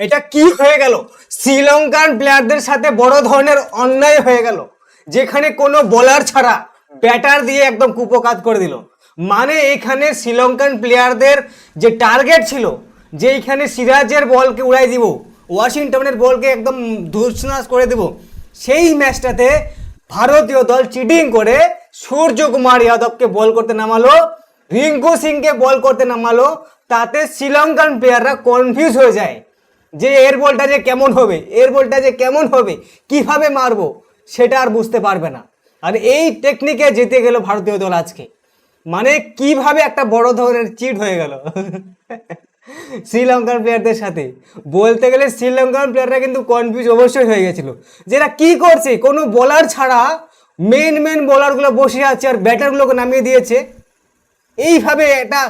এটা কি হয়ে গেল? শ্রীলঙ্কান প্লেয়ারদের সাথে বড় ধরনের অন্যায় হয়ে গেল, যেখানে কোনো বোলার ছাড়া ব্যাটার দিয়ে একদম কুপকাত করে দিল। মানে এখানে শ্রীলঙ্কান প্লেয়ারদের যে টার্গেট ছিল যে এখানে সিরাজের বলকে উড়াই দিব, ওয়াশিংটনের বলকে একদম ধূসনাস করে দেব, সেই ম্যাচটাতে ভারতীয় দল চিটিং করে সূর্যকুমার যাদবকে বল করতে নামালো, রিঙ্কু সিংকে বল করতে নামালো, তাতে শ্রীলঙ্কান প্লেয়াররা কনফিউজ হয়ে যায়। যে এর বলটা যে কেমন হবে, এর বলটা যে কেমন হবে, কীভাবে মারবো, সেটা আর বুঝতে পারবে না। আর এই টেকনিকে জিতে গেল ভারতীয় দল আজকে। মানে কীভাবে একটা বড় ধরনের চিট হয়ে গেল। শ্রীলঙ্কান প্লেয়ারদের সাথে। বলতে গেলে শ্রীলঙ্কান প্লেয়াররা কিন্তু কনফিউজ অবশ্যই হয়ে গেছিল। যেটা কি করছে, কোনো বলার ছাড়া মেন মেন বলারগুলো বসে আছে আর ব্যাটারগুলোকে নামিয়ে দিয়েছে। এইভাবে একটা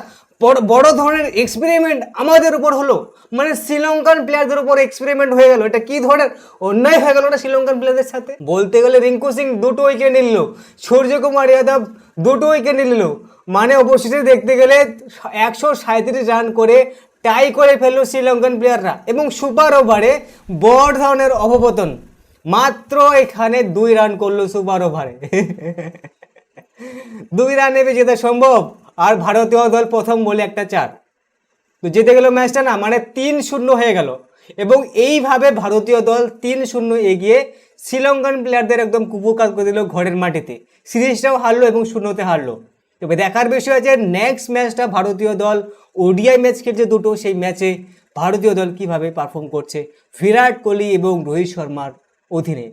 বড় ধরনের এক্সপেরিমেন্ট আমাদের উপর হলো। মানে শ্রীলঙ্কান প্লেয়ারদের উপর এক্সপেরিমেন্ট হয়ে গেল। এটা কি ধরনের অন্যায় হয়ে গেল ওটা শ্রীলঙ্কান প্লেয়ারদের সাথে? বলতে গেলে রিঙ্কু সিং দুটো উইকেট নিল, সূর্যকুমার যাদব দুটো উইকেট নিল। মানে অবশেষে দেখতে গেলে একশো সাঁত্রিশ রান করে টাই করে ফেলল শ্রীলঙ্কান প্লেয়াররা এবং সুপার ওভারে বড় ধরনের অবপতন। মাত্র এখানে দুই রান করল সুপার ওভারে দুই রান নেবে যেতে সম্ভব। আর ভারতীয় দল প্রথম বলে একটা চার। তো জিতে গেল ম্যাচটা না মানে তিন শূন্য হয়ে গেল। এবং এইভাবে ভারতীয় দল তিন শূন্য এগিয়ে শ্রীলঙ্কান প্লেয়ারদের একদম কুপুকাত করে দিল ঘরের মাটিতে। সিরিজটাও হারলো এবং শূন্যতে হারলো। তবে দেখার বিষয় আছে নেক্সট ম্যাচটা ভারতীয় দল ওডিআই ম্যাচ খেলছে দুটো। সেই ম্যাচে ভারতীয় দল কীভাবে পারফর্ম করছে? বিরাট কোহলি এবং রোহিত শর্মার অধীনে।